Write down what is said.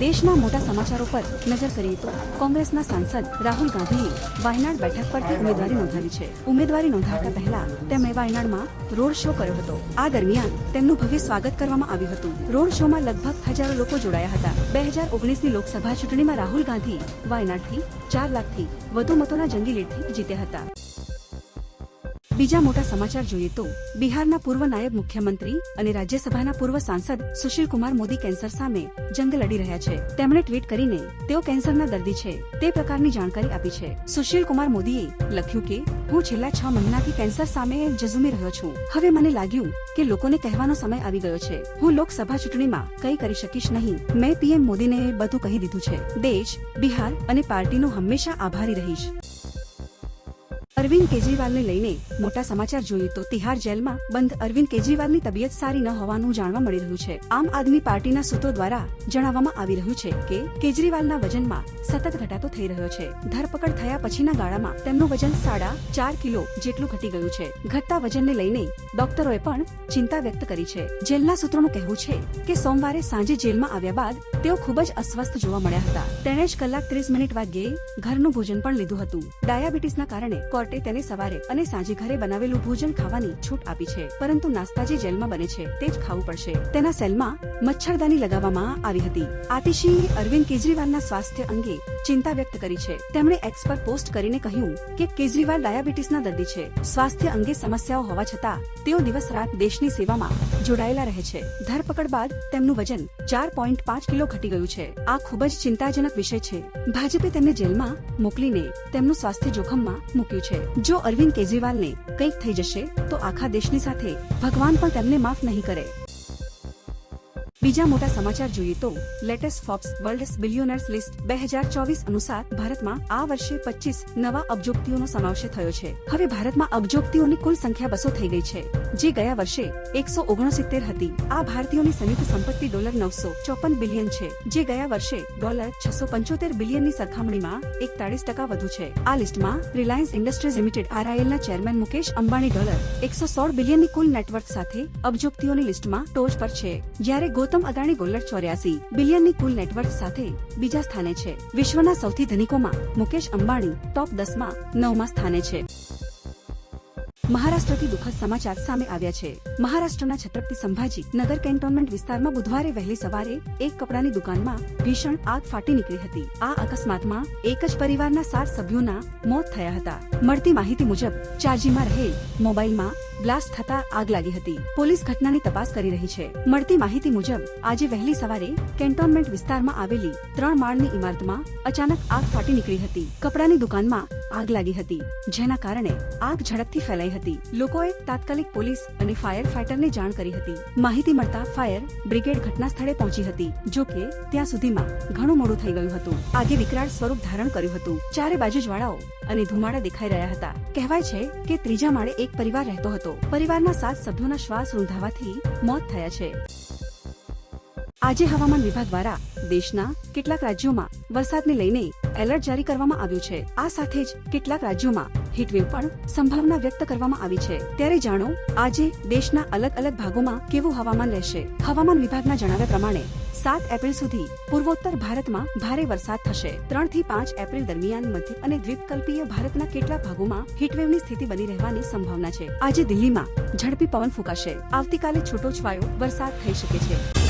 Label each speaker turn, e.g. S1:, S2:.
S1: દેશના મોટા સમાચારો પર નજર કરીએ તો કોંગ્રેસના સાંસદ રાહુલ ગાંધીએ વાયનાડ બેઠક પરથી ઉમેદવારી નોંધાવી છે. ઉમેદવારી નોંધાવતા પહેલા તેમણે વાયનાડમાં રોડ શો કર્યો હતો. આ દરમિયાન તેમનું ભવ્ય સ્વાગત કરવામાં આવ્યું હતું. રોડ શોમાં લગભગ હજારો લોકો જોડાયા હતા. બે હજાર ઓગણીસની લોકસભા ચૂંટણીમાં રાહુલ ગાંધી વાયનાડથી ચાર લાખથી વધુ મતોના જંગી લીડથી જીત્યા હતા. બીજા મોટા સમાચાર જોઈએ તો બિહારના પૂર્વ નાયબ મુખ્યમંત્રી અને રાજ્યસભાના પૂર્વ સાંસદ સુશીલ કુમાર મોદી કેન્સર સામે જંગ લડી રહ્યા છે. તેમણે ટ્વીટ કરીને તેઓ કેન્સરના દર્દી છે તે પ્રકારની જાણકારી આપી છે. સુશીલ કુમાર મોદીએ લખ્યું કે, હું છેલ્લા છ મહિનાથી કેન્સર સામે જઝુમી રહ્યો છું. હવે મને લાગ્યું કે લોકોને કહેવાનો સમય આવી ગયો છે. હું લોકસભા ચૂંટણીમાં કંઈ કરી શકીશ નહીં. મેં પીએમ મોદીને બધું કહી દીધું છે. દેશ, બિહાર અને પાર્ટીનો હંમેશા આભારી રહીશ. અરવિંદ કેજરીવાલને લઈને મોટા સમાચાર જોઈએ તો તિહાર જેલમાં બંધ અરવિંદ કેજરીવાલની તબિયત સારી ન હોવાનું જાણવા મળી રહ્યું છે. આમ આદમી પાર્ટીના સૂત્રો દ્વારા જણાવવામાં આવી રહ્યું છે કે કેજરીવાલના વજનમાં સતત ઘટાડો થઈ રહ્યો છે. ધરપકડ થયા પછીના ગાળામાં તેમનું વજન સાડા ચાર કિલો જેટલું ઘટી ગયું છે. ઘટતા વજનને લઈને ડોક્ટરોએ પણ ચિંતા વ્યક્ત કરી છે. જેલના સૂત્રોનું કહેવું છે કે સોમવારે સાંજે જેલમાં આવ્યા બાદ તેઓ ખૂબ જ અસ્વસ્થ જોવા મળ્યા હતા. તેણે જ કલાક ત્રીસ મિનિટ વાગ્યે ઘરનું ભોજન પણ લીધું હતું. ડાયાબિટીસના કારણે કોર્ટે તેને સવારે અને સાંજે ઘરે બનાવેલું ભોજન ખાવાની છૂટ આપી છે. પરંતુ નાસ્તા જે જેલમાં બને છે, તે જ ખાવું પડશે. તેના સેલમાં મચ્છરદાની લગાવવામાં આવી હતી. આતિશીએ અરવિંદ કેજરીવાલના સ્વાસ્થ્ય અંગે ચિંતા વ્યક્ત કરી છે. તેમણે એક્સ પર પોસ્ટ કરીને કહ્યું કે કેજરીવાલ ડાયાબિટીસના દર્દી છે. સ્વાસ્થ્ય અંગે સમસ્યાઓ હોવા છતાં, તેઓ દિવસ રાત દેશની સેવામાં જોડાયેલા રહે છે. ધરપકડ બાદ તેમનું વજન ચાર પોઈન્ટ પાંચ કિલો ઘટી ગયું છે. આ ખૂબ જ ચિંતાજનક વિષય છે. ભાજપે તેમને જેલમાં મોકલીને તેમનું સ્વાસ્થ્ય જોખમમાં મૂક્યું છે. જો અરવિંદ કેજરીવાલને કંઈક થઈ જશે, તો આખા દેશની સાથે ભગવાન પણ તેમને માફ નહીં કરે. બીજા મોટા સમાચાર જોઈએ તો latest Forbes world billionaires list બે હજાર ચોવીસ અનુસાર ભારતમાં આ વર્ષે પચીસ નવા અબજોક્તિઓનો સમાવેશ થયો છે. હવે ભારતમાં અબજોક્તિઓની કુલ સંખ્યા બસો થઈ ગઈ છે, જે ગયા વર્ષે એકસો ઓગણસિત્તેર હતી. આ ભારતીયોની સંયુક્ત સંપત્તિ ડોલર નવસો ચોપન બિલિયન છે, જે ગયા વર્ષે ડોલર છસો પંચોતેર બિલિયનની સરખામણીમાં એકતાળીસ ટકા વધુ છે. આ લિસ્ટમાં રિલાયન્સ ઇન્ડસ્ટ્રીઝ લિમિટેડ આરઆઈએલના ચેરમેન મુકેશ અંબાણી ડોલર એકસો સોળ બિલિયનની કુલ નેટવર્ક સાથે અબજોક્તિઓની લિસ્ટમાં ટોચ પર છે. જ્યારે ગૌતમ અદાણી ડોલર ચોર્યાસી, બિલિયનની કુલ નેટવર્ક સાથે બીજા સ્થાને છે. વિશ્વના સૌથી ધનિકોમાં મુકેશ અંબાણી ટોપ દસમાં નવમા સ્થાને છે. મહારાષ્ટ્રથી દુઃખદ સમાચાર સામે આવ્યા છે. મહારાષ્ટ્રના છત્રપતિ સંભાજી નગર કેન્ટોનમેન્ટ વિસ્તારમાં બુધવારે વહેલી સવારે એક કપડાની દુકાનમાં ભીષણ આગ ફાટી નીકળી હતી. આ અકસ્માતમાં એક જ પરિવારના સાત સભ્યોના મોત થયા હતા. મળતી માહિતી મુજબ, ચાર્જીમાં રહેલ મોબાઈલમાં બ્લાસ્ટ થતા આગ લાગી હતી. પોલીસ ઘટનાની તપાસ કરી રહી છે. મળતી માહિતી મુજબ, આજે વહેલી સવારે કેન્ટોનમેન્ટ વિસ્તારમાં આવેલી ત્રણ માળની ઇમારતમાં અચાનક આગ ફાટી નીકળી હતી. કપડાની દુકાનમાં આગ લાગી હતી, જેના કારણે આગ ઝડપથી ફેલાઈ હતી. લોકોએ તાત્કાલિક પોલીસ અને ફાયર ફાઈટરને જાણ કરી હતી. માહિતી મળતા ફાયર બ્રિગેડ ઘટના સ્થળે પહોંચી હતી, જો કે ત્યાં સુધીમાં ઘણું મોડું થઈ ગયું હતું. આગે વિકરાળ સ્વરૂપ ધારણ કર્યું હતું. ચારે બાજુ જ્વાળાઓ અને ધુમાડા દેખાઈ રહ્યા હતા. કહેવાય છે કે ત્રીજા માળે એક પરિવાર રહેતો હતો. પરિવારના સાત સભ્યોના શ્વાસ રૂંધાવાથી મોત થયા છે. આજે હવામાન વિભાગ દ્વારા દેશના કેટલાક રાજ્યોમાં વરસાદને લઈને એલર્ટ જારી કરવામાં આવ્યું છે. આ સાથે જ કેટલાક રાજ્યોમાં હીટવેવ પણ સંભાવના વ્યક્ત કરવામાં આવી છે. ત્યારે જાણો, આજે દેશના અલગ અલગ ભાગોમાં કેવું હવામાન રહેશે? હવામાન વિભાગના જણાવ્યા પ્રમાણે, સાત એપ્રિલ સુધી પૂર્વોત્તર ભારતમાં ભારે વરસાદ થશે. ત્રણથી પાંચ એપ્રિલ દરમિયાન મધ્ય અને દ્વીપકલ્પીય ભારતના કેટલાક ભાગોમાં હીટવેવની સ્થિતિ બની રહેવાની સંભાવના છે. આજે દિલ્હીમાં ઝડપી પવન ફૂંકાશે. આવતીકાલે છૂટો છવાયો વરસાદ થઈ શકે છે.